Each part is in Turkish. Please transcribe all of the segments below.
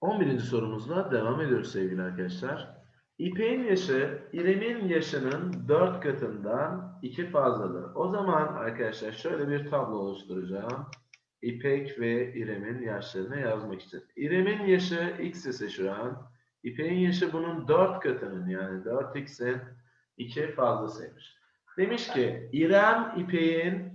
11. sorumuzla devam ediyoruz sevgili arkadaşlar. İpek'in yaşı İrem'in yaşının 4 katından 2 fazladır. O zaman arkadaşlar şöyle bir tablo oluşturacağım. İpek ve İrem'in yaşlarını yazmak için. İrem'in yaşı x ise şu an. İpek'in yaşı bunun 4 katının yani 4x'in 2 fazlasıymış. Demiş ki İrem İpek'in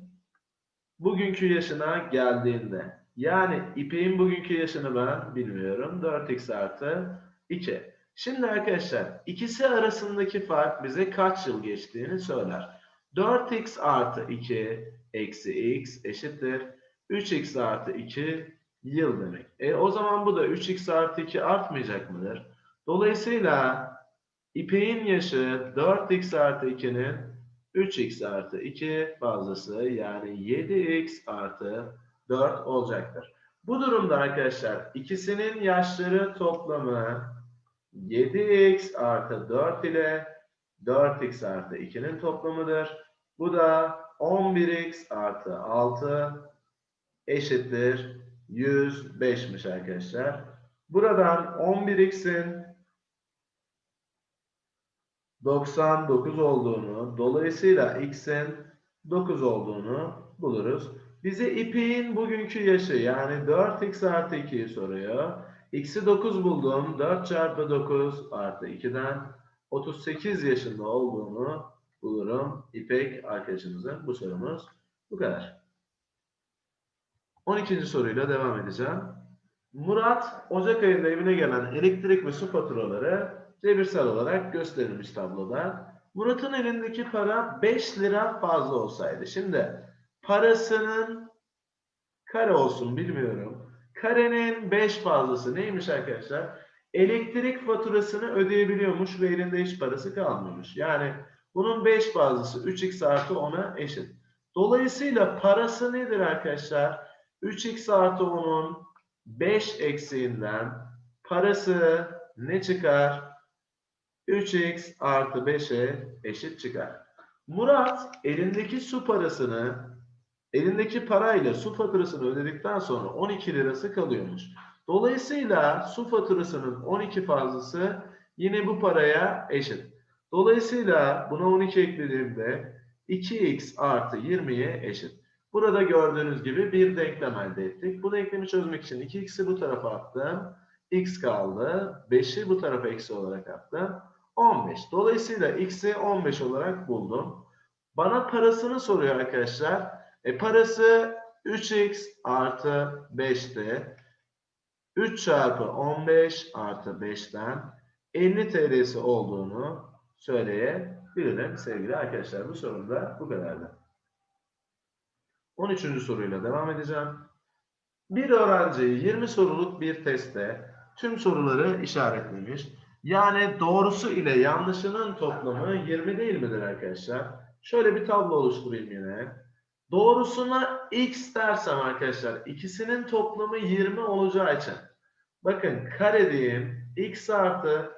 bugünkü yaşına geldiğinde yani İpek'in bugünkü yaşını ben bilmiyorum. 4x artı 2. Şimdi arkadaşlar ikisi arasındaki fark bize kaç yıl geçtiğini söyler. 4x artı 2 eksi x eşittir. 3x artı 2 yıl demek. E o zaman bu da 3x artı 2 artmayacak mıdır? Dolayısıyla İpek'in yaşı 4x artı 2'nin 3x artı 2 fazlası yani 7x artı 4 olacaktır. Bu durumda arkadaşlar ikisinin yaşları toplamı 7x artı 4 ile 4x artı 2'nin toplamıdır. Bu da 11x artı 6 eşittir 105'miş arkadaşlar. Buradan 11x'in 99 olduğunu, dolayısıyla x'in 9 olduğunu buluruz. Bize İpek'in bugünkü yaşı yani 4x artı 2'yi soruyor. X'i 9 buldum. 4 çarpı 9 artı 2'den 38 yaşında olduğunu bulurum. İpek arkadaşımızın bu sorumuz bu kadar. 12. soruyla devam edeceğim. Murat Ocak ayında evine gelen elektrik ve su faturaları cebirsel olarak gösterilmiş tabloda. Murat'ın elindeki para 5 lira fazla olsaydı. Şimdi parasının kare olsun bilmiyorum. Karenin 5 fazlası neymiş arkadaşlar? Elektrik faturasını ödeyebiliyormuş ve elinde hiç parası kalmamış. Yani bunun 5 fazlası 3x artı 10'a eşit. Dolayısıyla parası nedir arkadaşlar? 3x artı 10'un 5 eksiğinden parası ne çıkar? 3x artı 5'e eşit çıkar. Murat elindeki su parasını elindeki parayla su faturasını ödedikten sonra 12 lirası kalıyormuş. Dolayısıyla su faturasının 12 fazlası yine bu paraya eşit. Dolayısıyla buna 12 eklediğimde 2x artı 20'ye eşit. Burada gördüğünüz gibi bir denklem elde ettik. Bu denklemi çözmek için 2x'i bu tarafa attım. x kaldı. 5'i bu tarafa eksi olarak attım. 15. Dolayısıyla x'i 15 olarak buldum. Bana parasını soruyor arkadaşlar. E parası 3x artı 5'te 3 çarpı 15 artı 5'ten 50 TL'si olduğunu söyleyebilirim sevgili arkadaşlar. Bu sorumda bu kadardı. 13. soruyla devam edeceğim. Bir öğrenci 20 soruluk bir testte tüm soruları işaretlemiş. Yani doğrusu ile yanlışının toplamı 20 değil midir arkadaşlar? Şöyle bir tablo oluşturayım yine. Doğrusuna x dersem arkadaşlar ikisinin toplamı 20 olacağı için bakın kare diyeyim x artı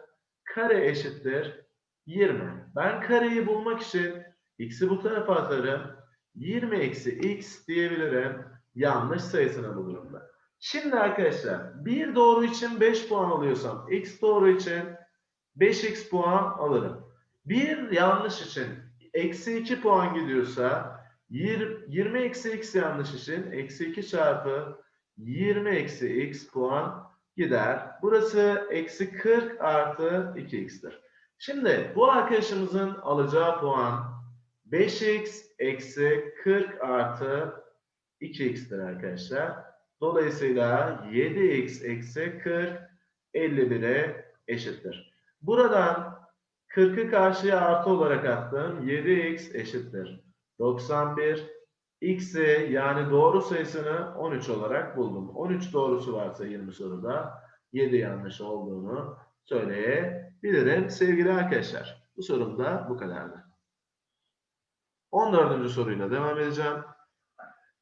kare eşittir 20. Ben kareyi bulmak için x'i bu tarafa atarım. 20 eksi x diyebilirim. Yanlış sayısını bu durumda. Şimdi arkadaşlar bir doğru için 5 puan alıyorsam x doğru için 5x puan alırım. Bir yanlış için eksi 2 puan gidiyorsa 20 eksi x yanlış için eksi 2 çarpı 20 eksi x puan gider. Burası eksi 40 artı 2x'tir. Şimdi bu arkadaşımızın alacağı puan 5x eksi 40 artı 2x'tir arkadaşlar. Dolayısıyla 7x eksi 40 51'e eşittir. Buradan 40'ı karşıya artı olarak attım. 7x eşittir. 91 x'i yani doğru sayısını 13 olarak buldum. 13 doğrusu varsa 20 soruda 7 yanlış olduğunu söyleyebilirim sevgili arkadaşlar. Bu sorum da bu kadardı. 14. soruyla devam edeceğim.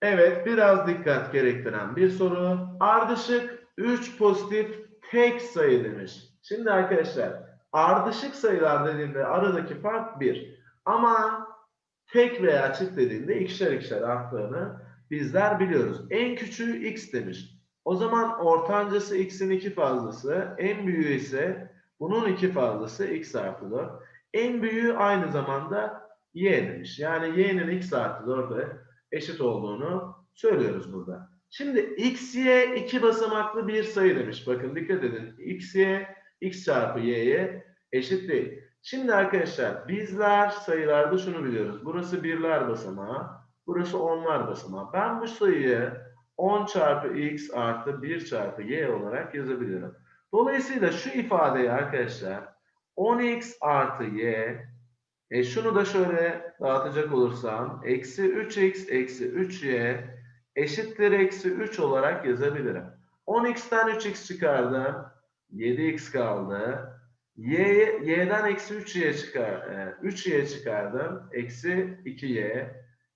Evet biraz dikkat gerektiren bir soru. Ardışık 3 pozitif tek sayı demiş. Şimdi arkadaşlar ardışık sayılar dediğinde aradaki fark 1. Ama tek veya çift dediğinde ikişer ikişer arttığını bizler biliyoruz. En küçüğü x demiş. O zaman ortancası x'in 2 fazlası, en büyüğü ise bunun 2 fazlası x artı 4. En büyüğü aynı zamanda y demiş. Yani y'nin x artı 4'e eşit olduğunu söylüyoruz burada. Şimdi x, y iki basamaklı bir sayı demiş. Bakın dikkat edin. x, y, x çarpı y'ye eşit değil. Şimdi arkadaşlar bizler sayılarda şunu biliyoruz. Burası birler basamağı, burası onlar basamağı. Ben bu sayıyı 10 çarpı x artı 1 çarpı y olarak yazabilirim. Dolayısıyla şu ifadeyi arkadaşlar 10x artı y e şunu da şöyle dağıtacak olursam eksi 3x eksi 3y eşittir eksi 3 olarak yazabilirim. 10x'ten 3x çıkardım. 7x kaldı. Y, y'den eksi 3y çıkar, e, 3y çıkardım. Eksi 2y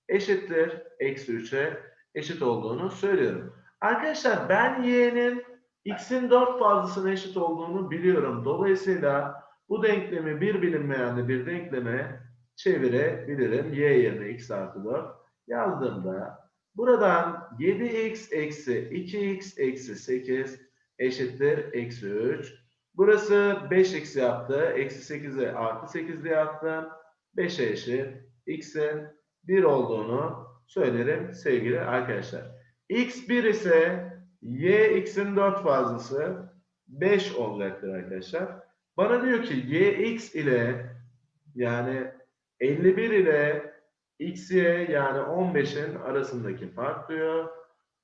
eşittir eksi 3'e eşit olduğunu söylüyorum. Arkadaşlar ben y'nin x'in 4 fazlasına eşit olduğunu biliyorum. Dolayısıyla bu denklemi bir bilinmeyenli bir denkleme çevirebilirim. Y yerine x artı 4 yazdığımda buradan 7x eksi 2x eksi 8 eşittir eksi 3. Burası 5x yaptı. Eksi 8'e artı 8 diye yaptım. 5'e eşit. x'in 1 olduğunu söylerim sevgili arkadaşlar. x 1 ise y x'in 4 fazlası 5 olacaktır arkadaşlar. Bana diyor ki yx ile yani 51 ile xy yani 15'in arasındaki fark diyor.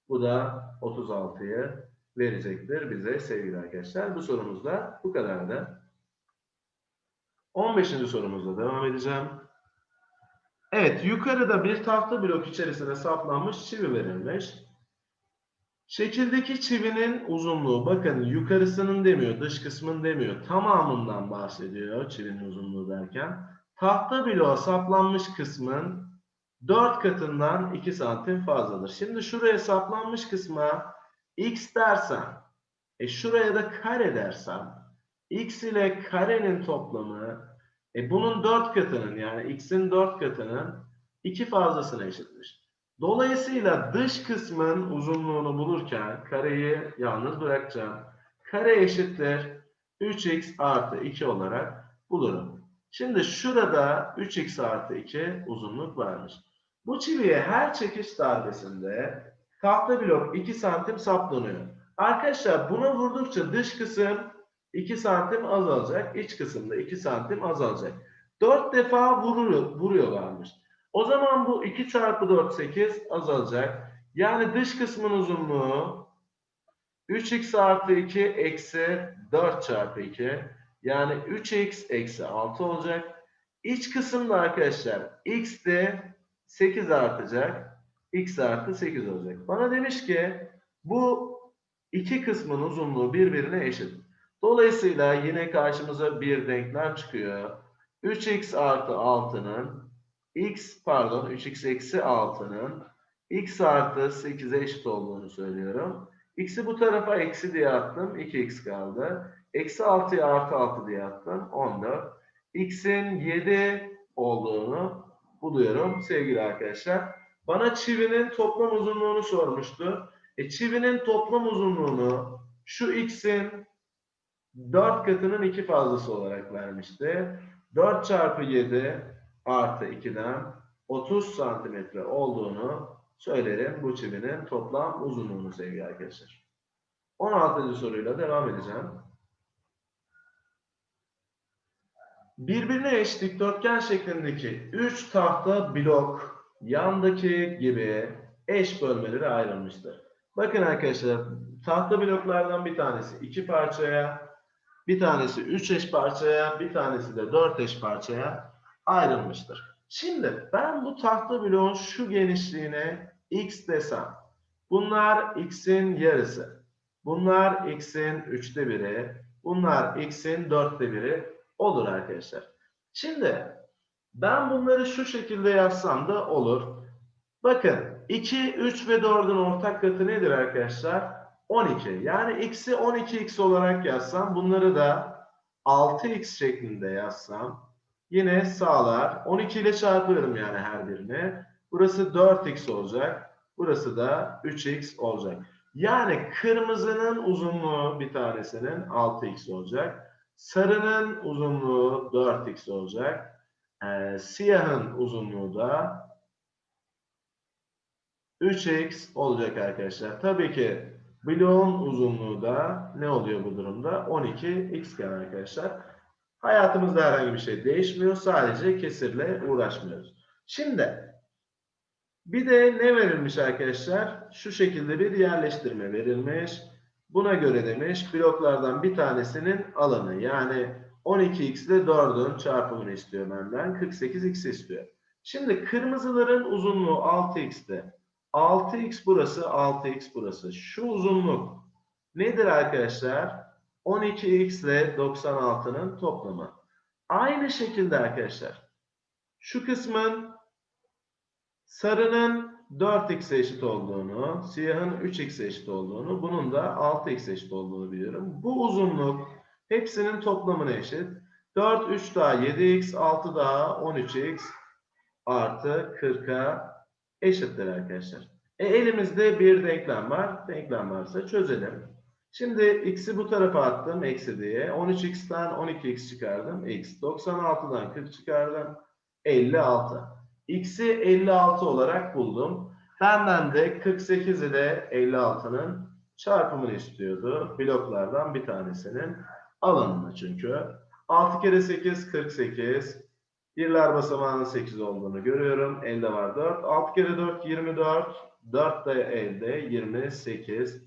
Bu da 36'yı verecektir bize sevgili arkadaşlar. Bu sorumuz da bu kadardı. 15. sorumuzla devam edeceğim. Evet, yukarıda bir tahta blok içerisine saplanmış çivi verilmiş. Şekildeki çivinin uzunluğu, bakın yukarısının demiyor, dış kısmın demiyor, tamamından bahsediyor çivinin uzunluğu derken. Tahta bloğa saplanmış kısmın 4 katından 2 santim fazladır. Şimdi şuraya saplanmış kısma x dersem, e şuraya da kare dersem, x ile karenin toplamı, e bunun 4 katının yani x'in 4 katının 2 fazlasına eşitmiş. Dolayısıyla dış kısmın uzunluğunu bulurken kareyi yalnız bırakacağım. Kare eşittir 3x artı 2 olarak bulurum. Şimdi şurada 3x artı 2 uzunluk varmış. Bu çiviye her çekiş darbesinde tahta blok 2 santim saplanıyor. Arkadaşlar buna vurdukça dış kısım 2 santim azalacak. iç kısımda 2 santim azalacak. 4 defa vuruyor, vuruyorlarmış. O zaman bu 2 çarpı 4 8 azalacak. Yani dış kısmın uzunluğu 3x artı 2 eksi 4 çarpı 2. Yani 3x eksi 6 olacak. İç kısımda arkadaşlar x de 8 artacak. X artı 8 olacak. Bana demiş ki bu iki kısmın uzunluğu birbirine eşit. Dolayısıyla yine karşımıza bir denklem çıkıyor. 3x artı 6'nın x pardon 3x eksi 6'nın x artı 8'e eşit olduğunu söylüyorum. x'i bu tarafa eksi diye attım. 2x kaldı. Eksi 6'ya artı 6 diye attım. 14. x'in 7 olduğunu buluyorum sevgili arkadaşlar. Bana çivinin toplam uzunluğunu sormuştu. E, çivinin toplam uzunluğunu şu x'in 4 katının 2 fazlası olarak vermişti. 4 çarpı 7 artı 2'den 30 santimetre olduğunu söylerim bu çivinin toplam uzunluğunu sevgili arkadaşlar. 16. soruyla devam edeceğim. Birbirine eş dikdörtgen şeklindeki 3 tahta blok yandaki gibi eş bölmelere ayrılmıştır. Bakın arkadaşlar tahta bloklardan bir tanesi 2 parçaya, bir tanesi 3 eş parçaya, bir tanesi de 4 eş parçaya ayrılmıştır. Şimdi ben bu tahta bloğun şu genişliğine x desem, bunlar x'in yarısı, bunlar x'in üçte biri, bunlar x'in dörtte biri olur arkadaşlar. Şimdi ben bunları şu şekilde yazsam da olur. Bakın 2, 3 ve 4'ün ortak katı nedir arkadaşlar? 12. Yani x'i 12x olarak yazsam bunları da 6x şeklinde yazsam yine sağlar. 12 ile çarpıyorum yani her birini. Burası 4x olacak. Burası da 3x olacak. Yani kırmızının uzunluğu bir tanesinin 6x olacak. Sarının uzunluğu 4x olacak. Ee, siyahın uzunluğu da 3x olacak arkadaşlar. Tabii ki bloğun uzunluğu da ne oluyor bu durumda? 12x arkadaşlar. Hayatımızda herhangi bir şey değişmiyor. Sadece kesirle uğraşmıyoruz. Şimdi bir de ne verilmiş arkadaşlar? Şu şekilde bir yerleştirme verilmiş. Buna göre demiş bloklardan bir tanesinin alanı yani 12x ile 4'ün çarpımını istiyor benden. 48x istiyor. Şimdi kırmızıların uzunluğu 6x'te. 6x burası, 6x burası. Şu uzunluk nedir arkadaşlar? 12x ile 96'nın toplamı. Aynı şekilde arkadaşlar. Şu kısmın sarının 4x eşit olduğunu, siyahın 3x eşit olduğunu, bunun da 6x eşit olduğunu biliyorum. Bu uzunluk hepsinin toplamına eşit. 4, 3 daha 7x, 6 daha 13x artı 40'a eşittir arkadaşlar. E, elimizde bir denklem var. Denklem varsa çözelim. Şimdi x'i bu tarafa attım eksi diye. 13x'ten 12x çıkardım. x. 96'dan 40 çıkardım. 56. x'i 56 olarak buldum. Benden de 48 ile 56'nın çarpımını istiyordu. Bloklardan bir tanesinin alanını çünkü. 6 kere 8 48. Birler basamağının 8 olduğunu görüyorum. Elde var 4. 6 kere 4 24. 4 de elde 28.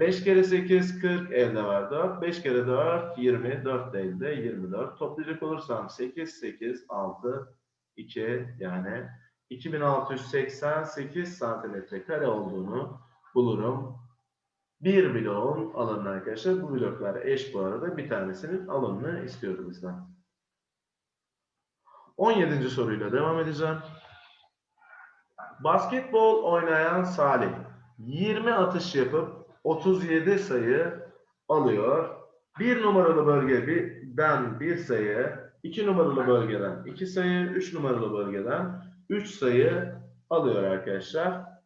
5 kere 8 40 elde var 4. 5 kere 4 20. 4 de elde 24. Toplayacak olursam 8 8 6 2 yani 2688 santimetre kare olduğunu bulurum. Bir bloğun alanı arkadaşlar. Bu bloklar eş bu arada. Bir tanesinin alanını istiyordu bizden. 17. soruyla devam edeceğim. Basketbol oynayan Salih 20 atış yapıp 37 sayı alıyor. Bir numaralı bölgeden bir sayı, iki numaralı bölgeden iki sayı, üç numaralı bölgeden üç sayı alıyor arkadaşlar.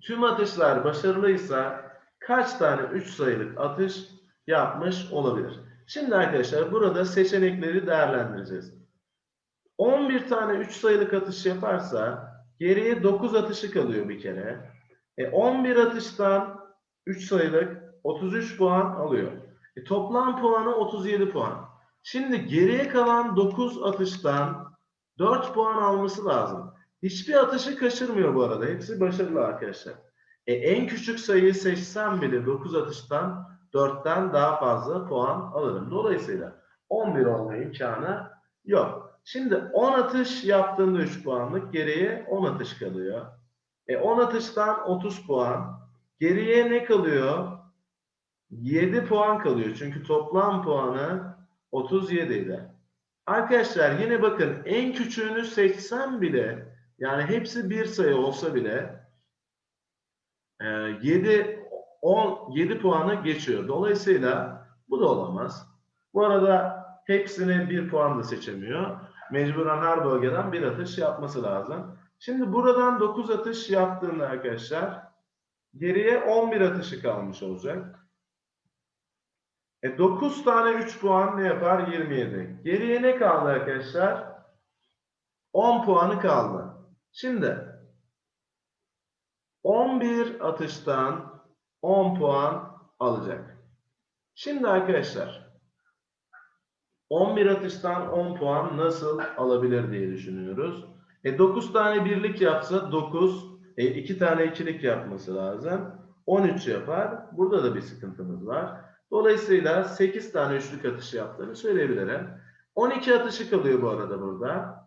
Tüm atışlar başarılıysa kaç tane üç sayılık atış yapmış olabilir? Şimdi arkadaşlar burada seçenekleri değerlendireceğiz. 11 tane 3 sayılık atış yaparsa geriye 9 atışı kalıyor bir kere. E 11 atıştan 3 sayılık 33 puan alıyor. E toplam puanı 37 puan. Şimdi geriye kalan 9 atıştan 4 puan alması lazım. Hiçbir atışı kaçırmıyor bu arada. Hepsi başarılı arkadaşlar. E en küçük sayıyı seçsem bile 9 atıştan 4'ten daha fazla puan alırım. Dolayısıyla 11 olma imkanı yok. Şimdi 10 atış yaptığında 3 puanlık geriye 10 atış kalıyor. E 10 atıştan 30 puan. Geriye ne kalıyor? 7 puan kalıyor. Çünkü toplam puanı 37 idi. Arkadaşlar yine bakın en küçüğünü seçsem bile yani hepsi bir sayı olsa bile 7 10 7 puanı geçiyor. Dolayısıyla bu da olamaz. Bu arada hepsini bir puan da seçemiyor. Mecburen her bölgeden bir atış yapması lazım. Şimdi buradan 9 atış yaptığında arkadaşlar geriye 11 atışı kalmış olacak. E 9 tane 3 puan ne yapar? 27. Geriye ne kaldı arkadaşlar? 10 puanı kaldı. Şimdi 11 atıştan 10 puan alacak. Şimdi arkadaşlar 11 atıştan 10 puan nasıl alabilir diye düşünüyoruz. E 9 tane birlik yapsa 9, e 2 tane ikilik yapması lazım. 13 yapar. Burada da bir sıkıntımız var. Dolayısıyla 8 tane üçlük atışı yaptığını söyleyebilirim. 12 atışı kalıyor bu arada burada.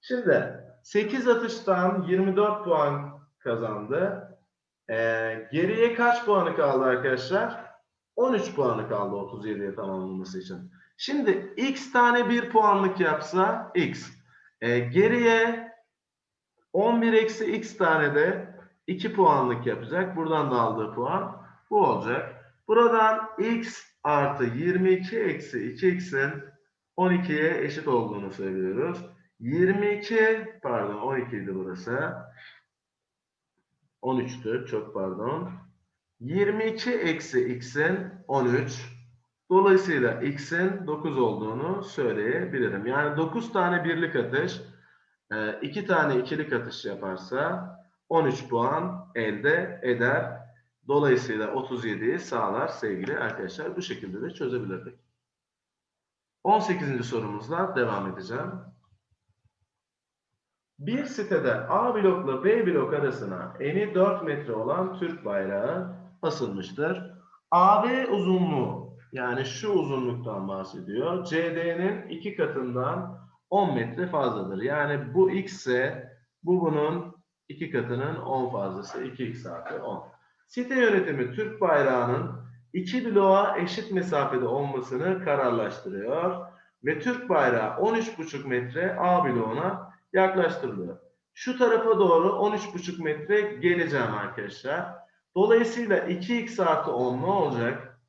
Şimdi 8 atıştan 24 puan kazandı. Ee, geriye kaç puanı kaldı arkadaşlar? 13 puanı kaldı 37'ye tamamlaması için. Şimdi x tane 1 puanlık yapsa x. Ee, geriye 11 eksi x tane de 2 puanlık yapacak. Buradan da aldığı puan bu olacak. Buradan x artı 22 eksi 2x'in 12'ye eşit olduğunu söylüyoruz. 22 pardon 12 idi burası. 13'tü. Çok pardon. 22 eksi x'in 13. Dolayısıyla x'in 9 olduğunu söyleyebilirim. Yani 9 tane birlik atış, 2 tane ikilik atış yaparsa 13 puan elde eder. Dolayısıyla 37'yi sağlar sevgili arkadaşlar. Bu şekilde de çözebilirdik. 18. sorumuzla devam edeceğim. Bir sitede A blokla B blok arasına eni 4 metre olan Türk bayrağı asılmıştır. AB uzunluğu yani şu uzunluktan bahsediyor. CD'nin iki katından 10 metre fazladır. Yani bu x ise bu bunun iki katının 10 fazlası 2x artı 10. Site yönetimi Türk bayrağının iki bloğa eşit mesafede olmasını kararlaştırıyor ve Türk bayrağı 13,5 metre A bloğuna yaklaştırılıyor. Şu tarafa doğru 13,5 metre geleceğim arkadaşlar. Dolayısıyla 2x artı 10 ne olacak?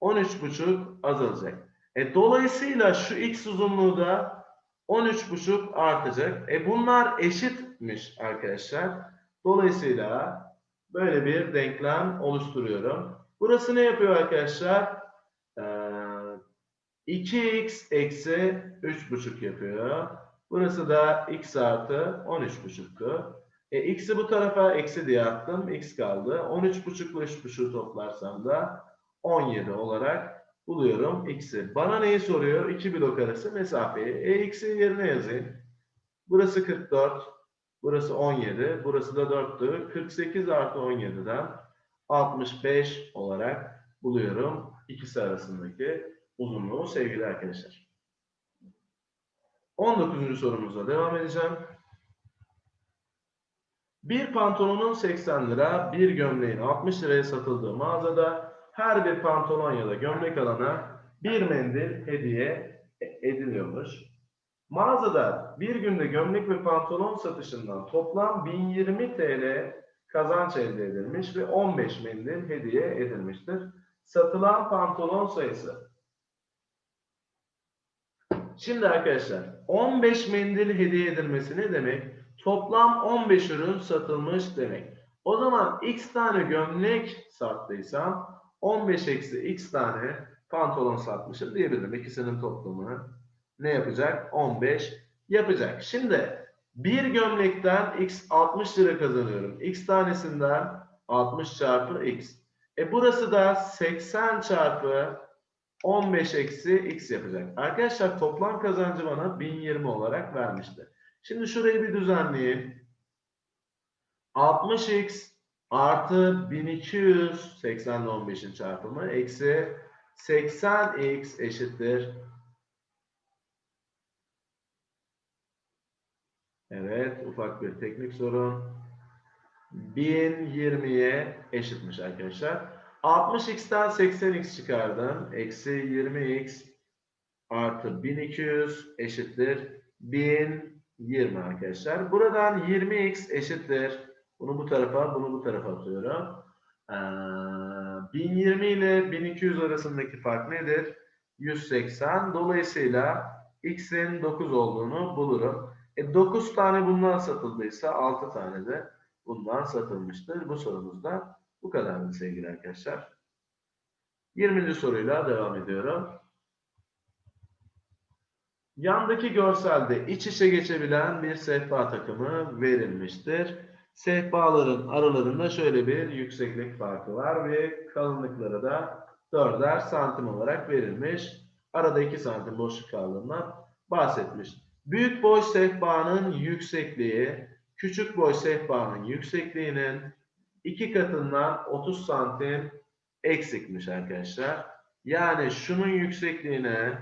13,5 azalacak. E, dolayısıyla şu x uzunluğu da 13,5 artacak. E, bunlar eşitmiş arkadaşlar. Dolayısıyla böyle bir denklem oluşturuyorum. Burası ne yapıyor arkadaşlar? Ee, 2x eksi 3,5 yapıyor. Burası da x artı 13,5'tu. E, x'i bu tarafa eksi diye attım. x kaldı. 13,5 ile 3,5'u toplarsam da 17 olarak buluyorum x'i. Bana neyi soruyor? 2 blok arası mesafeyi. E, x'i yerine yazayım. Burası 44. Burası 17. Burası da 4'tü. 48 artı 17'den 65 olarak buluyorum. ikisi arasındaki uzunluğu sevgili arkadaşlar. 19. sorumuza devam edeceğim. Bir pantolonun 80 lira, bir gömleğin 60 liraya satıldığı mağazada her bir pantolon ya da gömlek alana bir mendil hediye ediliyormuş. Mağazada bir günde gömlek ve pantolon satışından toplam 1020 TL kazanç elde edilmiş ve 15 mendil hediye edilmiştir. Satılan pantolon sayısı. Şimdi arkadaşlar 15 mendil hediye edilmesi ne demek? Toplam 15 ürün satılmış demek. O zaman x tane gömlek sattıysam 15 eksi x tane pantolon satmışım diyebilirim. İkisinin toplamı ne yapacak? 15 yapacak. Şimdi bir gömlekten x 60 lira kazanıyorum. x tanesinden 60 çarpı x. E burası da 80 çarpı 15 eksi x yapacak. Arkadaşlar toplam kazancı bana 1020 olarak vermişti. Şimdi şurayı bir düzenleyeyim. 60x artı 1200 80 ile 15'in çarpımı eksi 80x eşittir. Evet ufak bir teknik sorun. 1020'ye eşitmiş arkadaşlar. 60x'ten 80x çıkardım. Eksi 20x artı 1200 eşittir. 1020 arkadaşlar. Buradan 20x eşittir. Bunu bu tarafa, bunu bu tarafa atıyorum. Ee, 1020 ile 1200 arasındaki fark nedir? 180. Dolayısıyla x'in 9 olduğunu bulurum. E 9 tane bundan satıldıysa 6 tane de bundan satılmıştır. Bu sorumuzda bu kadardı sevgili arkadaşlar. 20. soruyla devam ediyorum. Yandaki görselde iç içe geçebilen bir sehpa takımı verilmiştir. Sehpaların aralarında şöyle bir yükseklik farkı var ve kalınlıkları da 4'er santim olarak verilmiş. Arada 2 santim boşluk kaldığından bahsetmiş. Büyük boy sehpanın yüksekliği, küçük boy sehpanın yüksekliğinin iki katından 30 santim eksikmiş arkadaşlar. Yani şunun yüksekliğine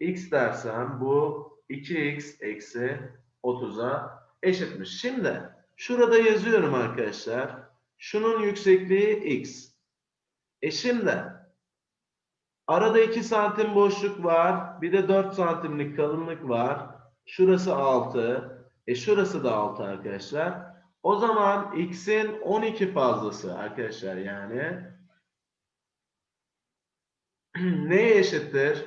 x dersem bu 2x eksi 30'a eşitmiş. Şimdi şurada yazıyorum arkadaşlar. Şunun yüksekliği x. E şimdi arada 2 santim boşluk var. Bir de 4 santimlik kalınlık var. Şurası 6. E şurası da 6 arkadaşlar. O zaman x'in 12 fazlası arkadaşlar yani neye eşittir?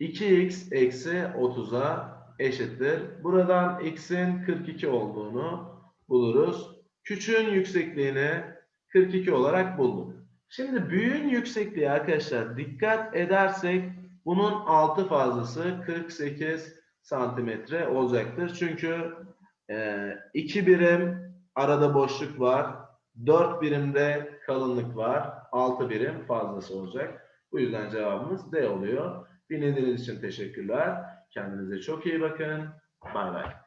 2x eksi 30'a eşittir. Buradan x'in 42 olduğunu buluruz. Küçüğün yüksekliğini 42 olarak bulduk. Şimdi büyüğün yüksekliği arkadaşlar dikkat edersek bunun 6 fazlası 48 santimetre olacaktır. Çünkü 2 birim arada boşluk var. 4 birimde kalınlık var. 6 birim fazlası olacak. Bu yüzden cevabımız D oluyor. Dinlediğiniz için teşekkürler. Kendinize çok iyi bakın. Bay bay.